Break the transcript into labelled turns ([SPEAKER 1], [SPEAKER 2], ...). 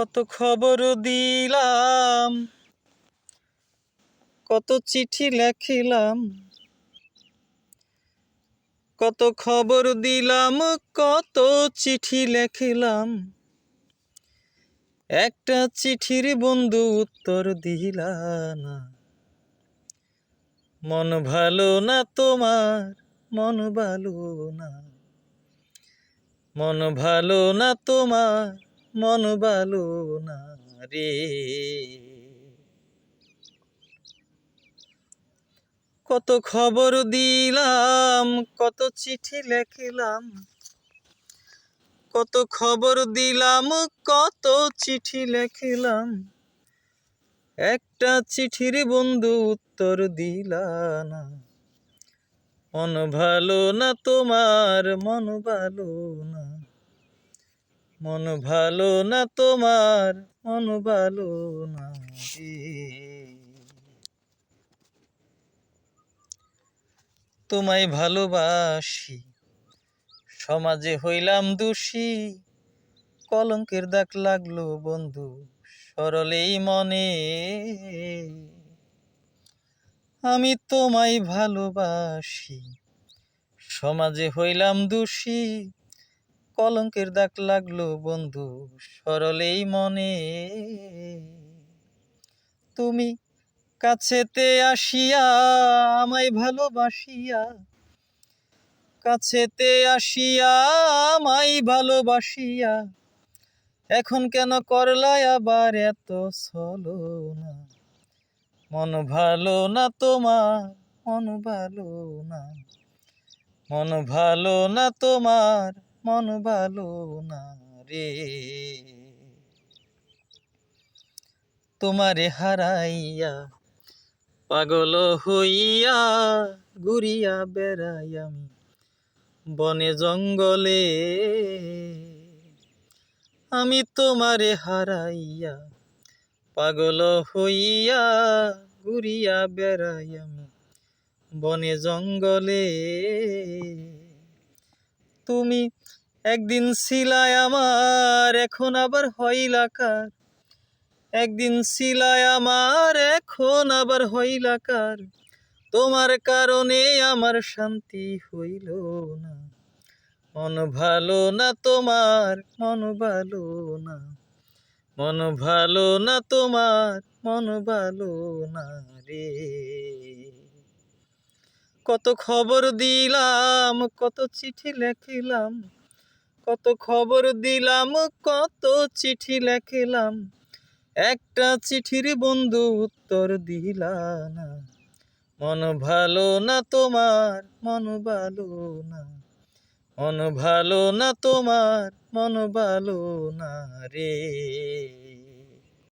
[SPEAKER 1] কত খবর দিলাম, কত চিঠি লেখিলাম, কত খবর দিলাম, কত চিঠি লেখিলাম। একটা চিঠির বন্ধু উত্তর দিলা না। মন ভালো না তোমার, মন ভালো না। মন ভালো না তোমার মন ভালো না রে। কত খবর দিলাম, কত চিঠি লেখিলাম, কত খবর দিলাম, কত চিঠি লেখিলাম, একটা চিঠির বন্ধু উত্তর দিলা না। মন ভালো না তোমার, মন ভালো না। মন ভালো না তোমার, মন ভালো না তোমায় ভালোবাসি, সমাজে হইলাম দোষী। কলঙ্কের দাগ লাগল বন্ধু, সরলেই মনে। আমি তোমায় ভালোবাসি, সমাজে হইলাম দোষী। কলঙ্কের দাগ লাগল বন্ধু, সরলেই মনে। তুমি কাছেতে আসিয়া আমায় ভালোবাসিয়া, কাছেতে আসিয়া আমায় ভালোবাসিয়া, এখন কেন করলায় আবার এত সলো না মন ভালো না তোমার, মন ভালো না। মন ভালো না তোমার মন ভালো না রে। তোমারে হারাইয়া, পাগল হইয়া, ঘুরিয়া বেড়াই আমি বনে জঙ্গলে। আমি তোমারে হারাইয়া, পাগল হইয়া, ঘুরিয়া বেড়াই আমি বনে জঙ্গলে। তুমি একদিন ছিলাই আমার, এখন আবার হইলাকার একদিন ছিলাই আমার, এখন আবার হইলাকার তোমার কারণে আমার শান্তি হইল না। মন ভালো না তোমার, মন ভালো না। মন ভালো না তোমার, মন ভালো না রে। কত খবর দিলাম, কত চিঠি লেখিলাম কত খবর দিলাম, কত চিঠি লেখিলাম। একটা চিঠির বন্ধু উত্তর দিলাম মন ভালো না তোমার, মন ভালো না। মন ভালো না তোমার, মন ভালো না রে।